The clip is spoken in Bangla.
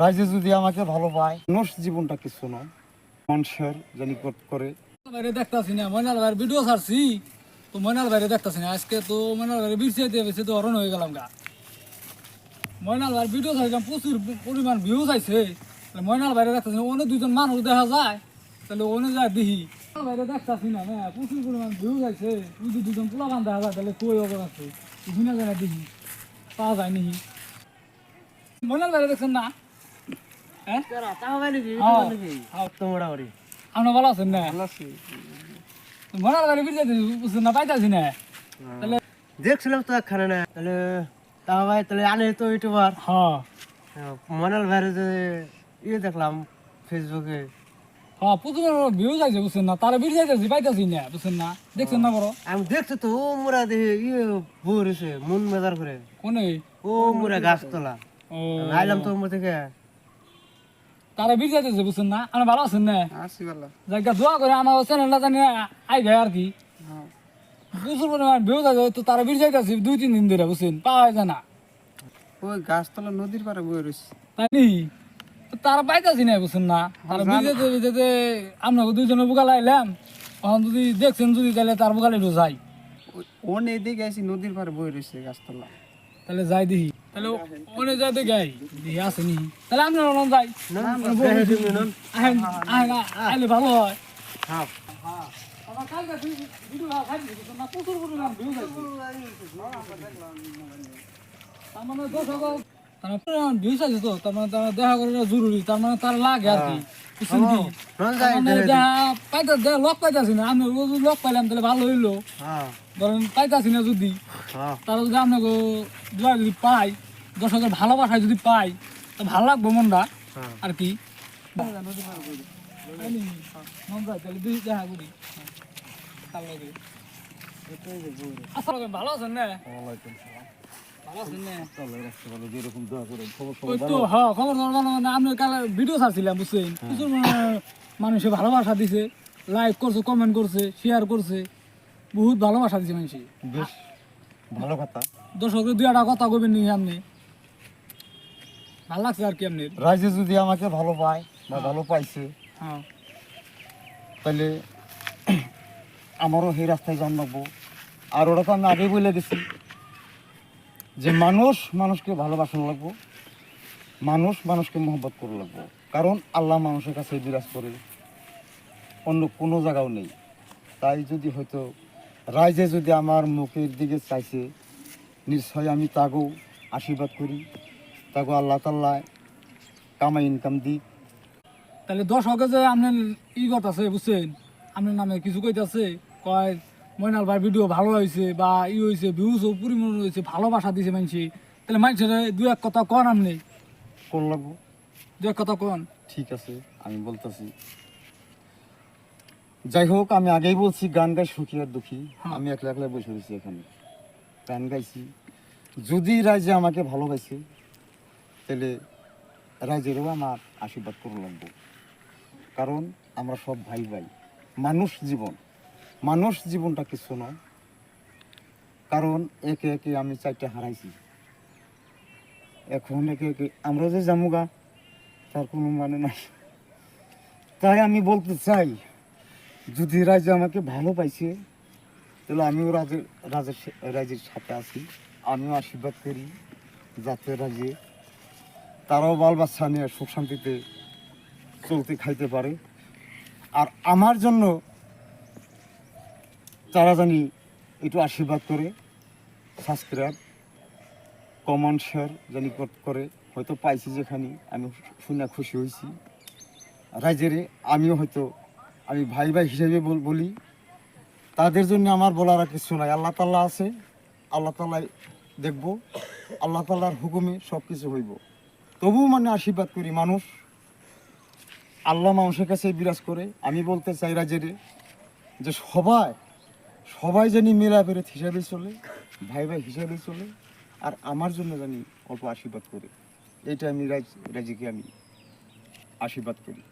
রাইজে যদি আমাকে ভালো পায় মানুষ জীবনটা কিছু নয় মানুষের জানি করে। বাইরে দেখতাছি না ময়নাল ভাইয়ের ভিডিও ছাড়ছি। তো ময়নাল ভাইরে দেখতাছি না আজকে তো ময়নাল ভাইয়ের বিরছে দিয়ে বেশি তো অরণ হয়ে গেলাম গা। ময়নাল ভাইয়ের ভিডিও ছাড়ছিলাম প্রচুর পরিমাণ ভিউ চাইছে। তাহলে ময়নাল ভাইরে দেখতাছি না অনেক দুজন মানুষ দেখা যায় তাহলে অনেক যায় দেখি। ময়নাল ভাইরে দেখতাছি না না প্রচুর পরিমাণ ভিউ চাইছে। যদি দুজন পোলাবান দেখা যায় তাহলে কই অবর বিভিন্ন জায়গায় দেখি পাওয়া যায় নি ময়নাল ভাইরে দেখছেন না? হ্যাঁ? হ্যাঁ। ভালো আছেন না? ময়নাল ভাইরে বিরছে বুঝছেন না পাইতাছি না। তাহলে দেখছিলাম তো একখানে না তাহলে তা ভাই তাহলে আলে তো ইউটিউবার। হ্যাঁ। মনাল ভাইরে যে ইয়ে দেখলাম ফেসবুকে হ্যাঁ প্রচুর ভিউ যাইছে বুঝছেন না? তারা ভিড় যাইতেছি পাইতেছি না বুঝছেন না? দেখছেন না বড়? আমি দেখছি তো ও মোরা দেখে ইয়ে বউ মন মেজার করে। কোনে? ও মোরা গাছতলা। ও। আইলাম তো ওর থেকে। তারা ভিড় যাইতেছে বুঝছেন না? আমি ভালো আছেন না? আসি ভালো। জায়গা দোয়া করে আমার চ্যানেলটা জানি আইবে আর কি। প্রচুর পরিমাণ ভিউ যাইছে তো তারা ভিড় যাইতেছি দুই তিন দিন ধরে বুঝছেন? পাওয়া যায় না। ওই গাছতলা নদীর পাড়ে বয়ে রয়েছে তাই তারা পাইতাছি না বুঝছেন না। তারা যেতে আপনাকে দুইজনে বুকালা আইলাম এখন যদি দেখছেন যদি তাহলে তার বুকালে একটু যাই। ওন এদিকে নদীর পাড়ে বয়ে রয়েছে গাছতলা। তাহলে যাই দেখি। তাহলে ওনে যাই দেখি আই। দেখি তাহলে আপনার যাই। আইলে ভালো হয়। হ্যাঁ। আমার কালকে ভিডিও খাই না প্রচুর পরিমাণ ভিউ যাইছে। তার মানে দর্শক তো তার মানে তারা দেখা করে জরুরি তার মানে তার লাগে আর কি নন তার যাই মানে লক পাইতাছি না আমি লক পাইলাম তাহলে ভালো হইল। হ্যাঁ। ধরেন পাইতাছি না যদি হ্যাঁ। তারা যদি আপনাকে যদি পাই দর্শকের ভালোবাসা যদি পাই তা ভালো লাগবো মনটা হ্যাঁ। আর কি। ভালো আছেন না? মানুষে ভালোবাসা দিছে লাইক করছে কমেন্ট করছে শেয়ার করছে বহুত ভালোবাসা দিছে মানুষে। বেশ ভালো কথা। দর্শকের দুই একটা কথা কবেন নি আপনি ভালো লাগছে আর কি আপনি রাইজে যদি আমাকে ভালো পায় বা ভালো পাইছে হ্যাঁ। তাহলে আমারও সেই রাস্তায় জন্মাবো। আর ওটা তো আমি আগেই বলে দিছি। যে মানুষ মানুষকে ভালোবাসানো লাগবো, মানুষ মানুষকে মহব্বত করে লাগবো। কারণ আল্লাহ মানুষের কাছে বিরাজ করে, অন্য কোনো জায়গাও নেই। তাই যদি হয়তো রাইজে যদি আমার মুখের দিকে চাইছে, নিশ্চয় আমি তাকেও আশীর্বাদ করি তাকে আল্লাহ তাল্লাহ কামাই ইনকাম দিই তাহলে দর্শকে যে আপনার ই আছে, বুঝছেন? আপনার নামে কিছু কইতে কইতাছে, কয় ময়নাল ভাই ভিডিও ভালো হয়েছে বা ই হয়েছে ভিউজ পরিমাণ হয়েছে ভালোবাসা দিছে মানুষে তাহলে মানুষের দু এক কথা কন আপনি কোন লাগবো? দু এক কথা কন ঠিক আছে আমি বলতেছি। যাই হোক আমি আগেই বলছি গান গাই সুখী আর দুঃখী। হ্যাঁ। আমি একলা একলা বসে রয়েছি এখানে। গান গাইছি। যদি রাজ্যে আমাকে ভালোবাসে তাহলে রাজ্যেরও আমার আশীর্বাদ করে লাগবো। কারণ আমরা সব ভাই ভাই মানুষ জীবন। মানুষ জীবনটা কিছু নয়। কারণ একে একে আমি চারটে হারাইছি। এখন একে একে আমরা যে জামুগা তার কোনো মানে নাই। তাই আমি বলতে চাই, যদি রাজা আমাকে ভালো পাইছে, তাহলে আমিও রাজের রাজের রাজের সাথে আছি। আমিও আশীর্বাদ করি, যাতে রাজে তারাও বাল বাচ্চা নিয়ে সুখ শান্তিতে চলতে খাইতে পারে। আর আমার জন্য তারা জানি একটু আশীর্বাদ করে সাবস্ক্রাইব কমন শেয়ার জানি করে হয়তো পাইছি যেখানে, আমি শুনে খুশি হয়েছি। রাইজেরে আমিও হয়তো, আমি ভাই ভাই হিসেবে বলি তাদের জন্য আমার বলার আর কিছু নাই। আল্লাহ তাল্লাহ আছে, আল্লাহ তাল্লাহ দেখব, আল্লাহ তাল্লাহর হুকুমে সব কিছু হইব। তবুও মানে আশীর্বাদ করি মানুষ। আল্লাহ মানুষের কাছে বিরাজ করে। আমি বলতে চাই রাজেরে যে সবাই সবাই জানি মেলাপেরে হিসাবে চলে, ভাই ভাই হিসাবে চলে, আর আমার জন্য জানি অল্প আশীর্বাদ করে। এটা আমি রাজ রাজিকে আমি আশীর্বাদ করি।